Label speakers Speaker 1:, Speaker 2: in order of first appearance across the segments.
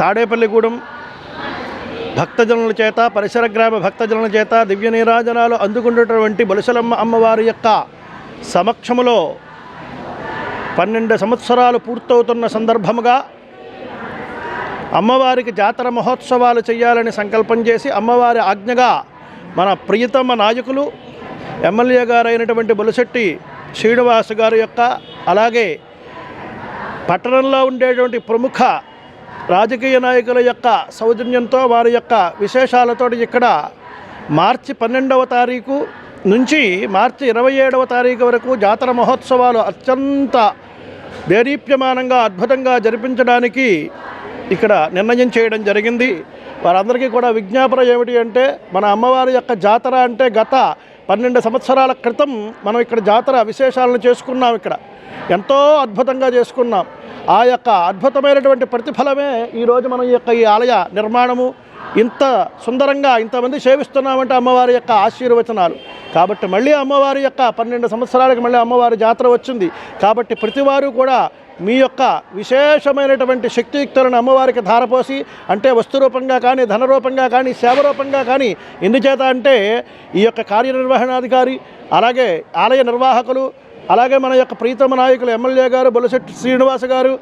Speaker 1: తాడేపల్లిగూడెం భక్తజనుల చేత పరిసర గ్రామ భక్తజనుల చేత దివ్య నీరాజనాలు అందుకుంటున్నటువంటి బొలసలమ్మ అమ్మవారి యొక్క సమక్షములో పన్నెండు సంవత్సరాలు పూర్తవుతున్న సందర్భముగా అమ్మవారికి జాతర మహోత్సవాలు చేయాలని సంకల్పం చేసి అమ్మవారి ఆజ్ఞగా మన ప్రియతమ నాయకులు ఎమ్మెల్యే గారైనటువంటి బొలిశెట్టి శ్రీనివాస్ గారి యొక్క అలాగే పట్టణంలో ఉండేటువంటి ప్రముఖ రాజకీయ నాయకుల యొక్క సౌజన్యంతో వారి యొక్క విశేషాలతో ఇక్కడ మార్చి పన్నెండవ తారీఖు నుంచి మార్చి ఇరవై ఏడవ తారీఖు వరకు జాతర మహోత్సవాలు అత్యంత దేదీప్యమానంగా అద్భుతంగా జరిపించడానికి ఇక్కడ నిర్ణయం చేయడం జరిగింది. వారందరికీ కూడా విజ్ఞాపన ఏమిటి అంటే మన అమ్మవారి యొక్క జాతర అంటే గత పన్నెండు సంవత్సరాల క్రితం మనం ఇక్కడ జాతర విశేషాలను చేసుకున్నాం ఇక్కడ. ఎంతో అద్భుతంగా చేసుకున్నాం. ఆ యొక్క అద్భుతమైనటువంటి ప్రతిఫలమే ఈరోజు మనం ఈ యొక్క ఈ ఆలయ నిర్మాణము. ఇంత సుందరంగా ఇంతమంది సేవిస్తున్నామంటే అమ్మవారి యొక్క ఆశీర్వచనాలు. కాబట్టి మళ్ళీ అమ్మవారి యొక్క పన్నెండు సంవత్సరాలకు మళ్ళీ అమ్మవారి జాతర వచ్చింది. కాబట్టి ప్రతివారు కూడా మీ యొక్క విశేషమైనటువంటి శక్తియుక్తులను అమ్మవారికి ధారపోసి అంటే వస్తు రూపంగా కానీ ధన రూపంగా కానీ సేవ రూపంగా కానీ ఎందుచేత అంటే ఈ యొక్క కార్యనిర్వహణాధికారి అలాగే ఆలయ నిర్వాహకులు అలాగే మన యొక్క ప్రీతమ నాయకులు ఎమ్మెల్యే గారు బొలశెట్టి శ్రీనివాస గారు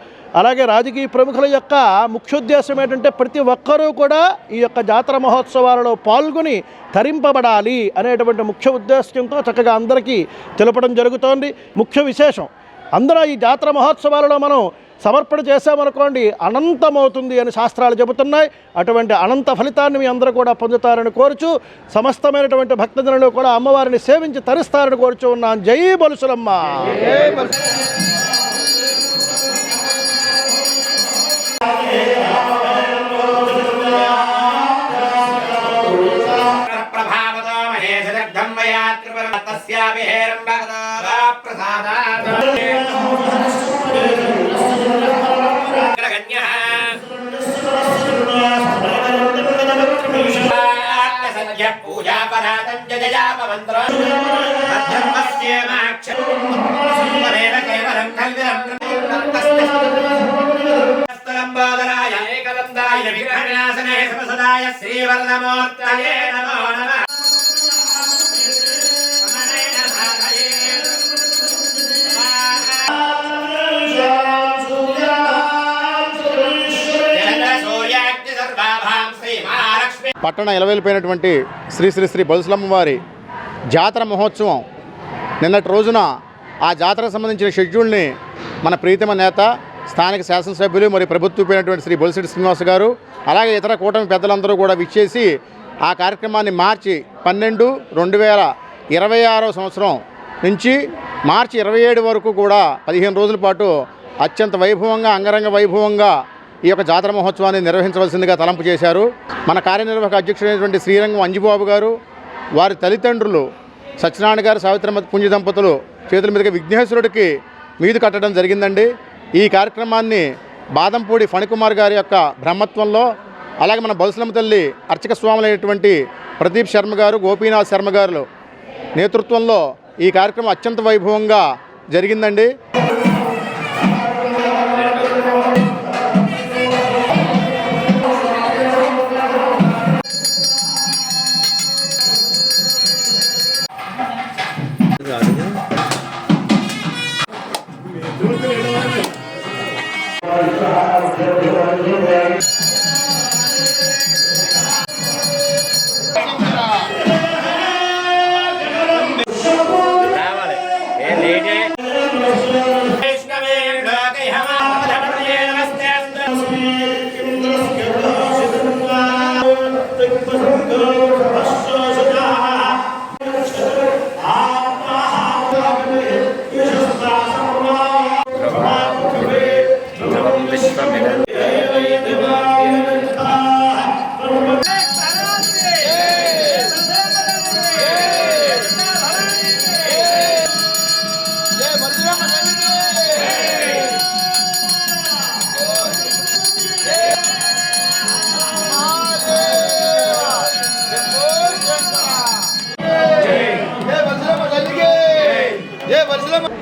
Speaker 1: అలాగే రాజకీయ ప్రముఖుల యొక్క ముఖ్యోద్దేశం ఏంటంటే ప్రతి ఒక్కరూ కూడా ఈ యొక్క జాతర మహోత్సవాలలో పాల్గొని తరింపబడాలి అనేటువంటి ముఖ్య ఉద్దేశంతో చక్కగా అందరికీ తెలపడం జరుగుతోంది. ముఖ్య విశేషం అందరూ ఈ జాతర మహోత్సవాలలో మనం సమర్పణ చేశామనుకోండి అనంతమవుతుంది అని శాస్త్రాలు చెబుతున్నాయి. అటువంటి అనంత ఫలితాన్ని మీ అందరూ కూడా పొందుతారని కోరుచు సమస్తమైనటువంటి భక్తజనులు కూడా అమ్మవారిని సేవించి తరిస్తారని కోరుచు ఉన్నాను జై బలుసులమ్మ.
Speaker 2: ప్రభావతో పరాతం జజయాప మంత్ర మధ్యమస్యేమాక్షరం కేవలం కల్విరం స్తలంబోదరాయ ఏకదందాయ విఘ్నవినాశనే సమసదాయ
Speaker 3: పట్టణ ఎలవేలిపోయినటువంటి శ్రీ శ్రీ శ్రీ బలుసులమ్మ వారి జాతర మహోత్సవం. నిన్నటి రోజున ఆ జాతరకు సంబంధించిన షెడ్యూల్ని మన ప్రీతమ నేత స్థానిక శాసనసభ్యులు మరియు ప్రభుత్వపోయినటువంటి శ్రీ బొలిశెట్టి శ్రీనివాస్ గారు అలాగే ఇతర కూటమి పెద్దలందరూ కూడా విచ్చేసి ఆ కార్యక్రమాన్ని మార్చి పన్నెండు రెండు వేల ఇరవై ఆరో సంవత్సరం నుంచి మార్చి ఇరవై ఏడు వరకు కూడా పదిహేను రోజుల పాటు అత్యంత వైభవంగా అంగరంగ వైభవంగా ఈ యొక్క జాతర మహోత్సవాన్ని నిర్వహించవలసిందిగా తలంపు చేశారు. మన కార్యనిర్వాహక అధ్యక్షుడైనటువంటి శ్రీరంగం అంజిబాబు గారు వారి తల్లిదండ్రులు సత్యనారాయణ గారు సావిత్రమ్మ పుణ్య దంపతులు చేతుల మీదుగా విఘ్నేశ్వరుడికి మీదు కట్టడం జరిగిందండి. ఈ కార్యక్రమాన్ని బాదంపూడి ఫణికుమార్ గారి యొక్క బ్రహ్మత్వంలో అలాగే మన బలుసలమ్మ తల్లి అర్చక స్వాములైనటువంటి ప్రదీప్ శర్మ గారు గోపీనాథ్ శర్మ గారు నేతృత్వంలో ఈ కార్యక్రమం అత్యంత వైభవంగా జరిగిందండి.
Speaker 2: Thank you.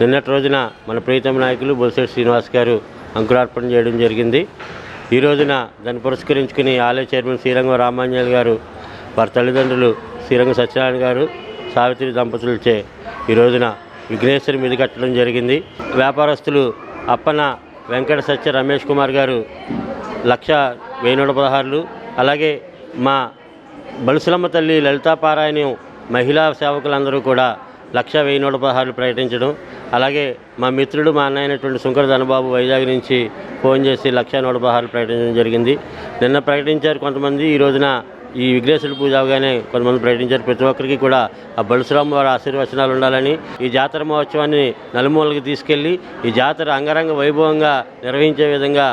Speaker 4: నిన్నటి రోజున మన ప్రీతమ నాయకులు బొలిశెట్టి శ్రీనివాస్ గారు అంకురార్పణ చేయడం జరిగింది. ఈ రోజున దాన్ని పురస్కరించుకుని ఆలయ చైర్మన్ శ్రీరంగం రామాంజల్ గారు వారి తల్లిదండ్రులు శ్రీరంగ సత్యనారాయణ గారు సావిత్రి దంపతులచే ఈ రోజున విఘ్నేశ్వరి మీద కట్టడం జరిగింది. వ్యాపారస్తులు అప్పన వెంకట సత్య రమేష్ కుమార్ గారు లక్ష వెయ్యి నూట పదహారులు అలాగే మా బలుసులమ్మ తల్లి లలితాపారాయణం మహిళా సేవకులందరూ కూడా లక్ష వెయ్యి నూట పదహారులు ప్రకటించడం అలాగే మా మిత్రుడు మా అన్న అయినటువంటి శంకర ధనబాబు వైజాగ్ నుంచి ఫోన్ చేసి లక్ష నూట ప్రకటించడం జరిగింది. నిన్న ప్రకటించారు కొంతమంది ఈ రోజున ఈ విఘ్నేశ్వరుడి పూజ అవగానే కొంతమంది ప్రకటించారు. ప్రతి ఒక్కరికి కూడా ఆ బలుసురామ వారి ఆశీర్వచనాలు ఉండాలని ఈ జాతర మహోత్సవాన్ని నలుమూలకి తీసుకెళ్ళి ఈ జాతర అంగరంగ వైభవంగా నిర్వహించే విధంగా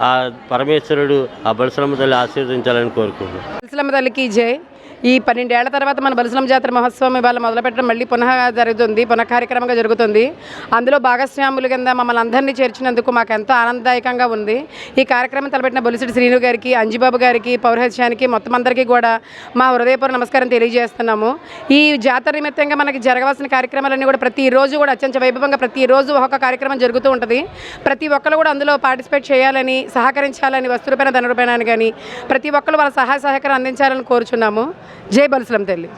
Speaker 4: ఆ పరమేశ్వరుడు ఆ బలుసురమ్మ తల్లి ఆశీర్వదించాలని కోరుకుంటున్నాను
Speaker 5: బలసలమ్మ తల్లికి జై. ఈ పన్నెండేళ్ళ తర్వాత మన బలిసలం జాతర మహోత్సవం ఇవాళ మొదలుపెట్టడం మళ్ళీ పునః జరుగుతుంది పునః కార్యక్రమంగా జరుగుతుంది. అందులో భాగస్వాముల కింద మమ్మల్ని అందరినీ చేర్చినందుకు మాకు ఎంతో ఆనందదాయకంగా ఉంది. ఈ కార్యక్రమం తలపెట్టిన బొలిసిడి శ్రీను గారికి అంజిబాబు గారికి పౌరహత్యానికి మొత్తం అందరికీ కూడా మా హృదయపూర్వ నమస్కారం తెలియజేస్తున్నాము. ఈ జాతర నిమిత్తంగా మనకి జరగవలసిన కార్యక్రమాలన్నీ కూడా ప్రతిరోజు కూడా అత్యంత వైభవంగా ప్రతిరోజు ఒక కార్యక్రమం జరుగుతూ ఉంటుంది. ప్రతి ఒక్కరు కూడా అందులో పార్టిసిపేట్ చేయాలని సహకరించాలని వస్తువులపైన రూపాయన కానీ ప్రతి ఒక్కరు వాళ్ళ సహాయ సహకారం అందించాలని కోరుచున్నాము. జై బలుసులం తల్లి.